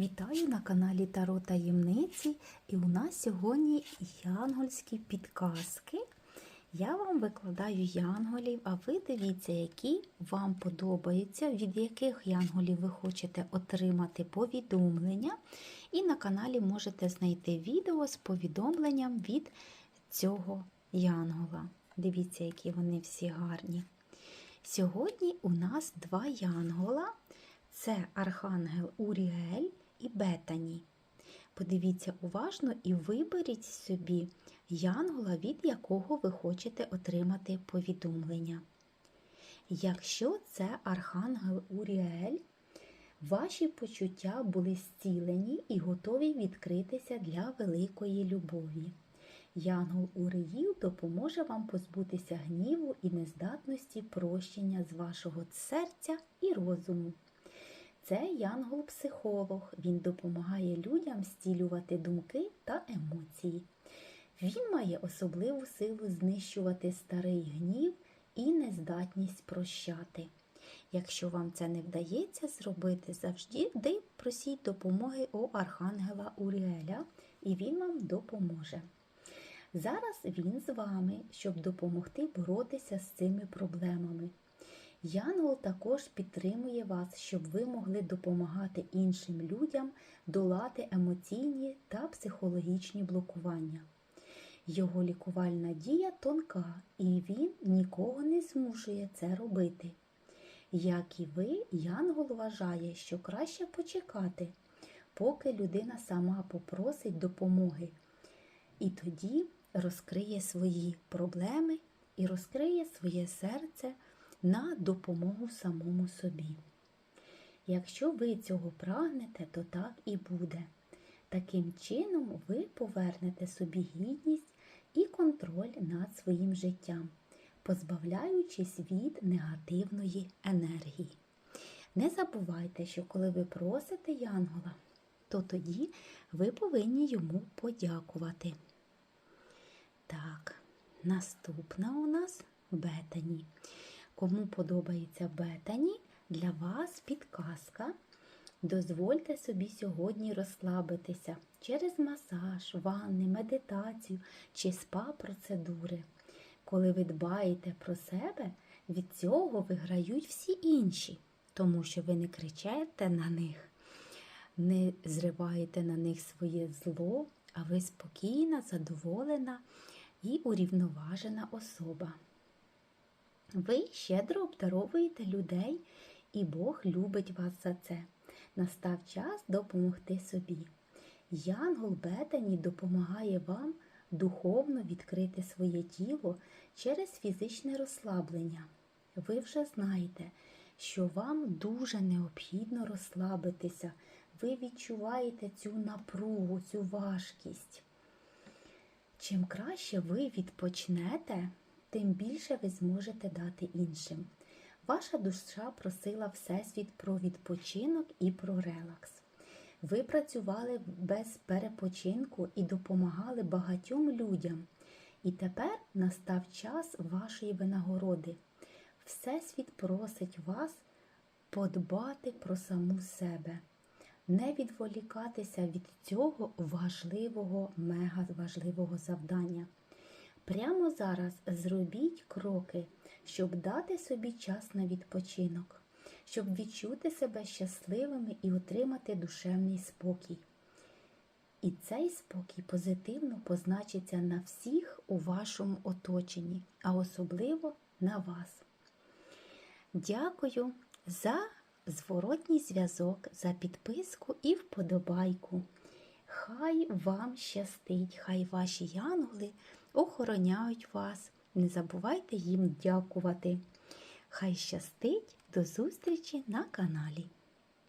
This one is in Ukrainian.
Вітаю на каналі Таро Таємниці і у нас сьогодні янгольські підказки. Я вам викладаю янголів, а ви дивіться, які вам подобаються, від яких янголів ви хочете отримати повідомлення. І на каналі можете знайти відео з повідомленням від цього янгола. Дивіться, які вони всі гарні. Сьогодні у нас два янгола. Це архангел Уріель і Бетані. Подивіться уважно і виберіть собі янгола, від якого ви хочете отримати повідомлення. Якщо це архангел Уріель, ваші почуття були зцілені і готові відкритися для великої любові. Янгол Уріїл допоможе вам позбутися гніву і нездатності прощення з вашого серця і розуму. Це янгол-психолог. Він допомагає людям зцілювати думки та емоції. Він має особливу силу знищувати старий гнів і нездатність прощати. Якщо вам це не вдається зробити, завжди просіть допомоги у Архангела Уріеля, і він вам допоможе. Зараз він з вами, щоб допомогти боротися з цими проблемами. Янгол також підтримує вас, щоб ви могли допомагати іншим людям долати емоційні та психологічні блокування. Його лікувальна дія тонка, і він нікого не змушує це робити. Як і ви, Янгол вважає, що краще почекати, поки людина сама попросить допомоги, і тоді розкриє свої проблеми і розкриє своє серце на допомогу самому собі. Якщо ви цього прагнете, то так і буде. Таким чином ви повернете собі гідність і контроль над своїм життям, позбавляючись від негативної енергії. Не забувайте, що коли ви просите Янгола, то тоді ви повинні йому подякувати. Так, наступна у нас Бетані. Кому подобається бетані, для вас підказка. Дозвольте собі сьогодні розслабитися через масаж, ванни, медитацію чи спа-процедури. Коли ви дбаєте про себе, від цього виграють всі інші, тому що ви не кричаєте на них, не зриваєте на них своє зло, а ви спокійна, задоволена і урівноважена особа. Ви щедро обдаровуєте людей, і Бог любить вас за це. Настав час допомогти собі. Янгол Бетані допомагає вам духовно відкрити своє тіло через фізичне розслаблення. Ви вже знаєте, що вам дуже необхідно розслабитися. Ви відчуваєте цю напругу, цю важкість. Чим краще ви відпочнете, тим більше ви зможете дати іншим. Ваша душа просила Всесвіт про відпочинок і про релакс. Ви працювали без перепочинку і допомагали багатьом людям. І тепер настав час вашої винагороди. Всесвіт просить вас подбати про саму себе, не відволікатися від цього важливого, мега важливого завдання. Прямо зараз зробіть кроки, щоб дати собі час на відпочинок, щоб відчути себе щасливими і отримати душевний спокій. І цей спокій позитивно позначиться на всіх у вашому оточенні, а особливо на вас. Дякую за зворотній зв'язок, за підписку і вподобайку. Хай вам щастить, хай ваші янголи охороняють вас. Не забувайте їм дякувати. Хай щастить до зустрічі на каналі.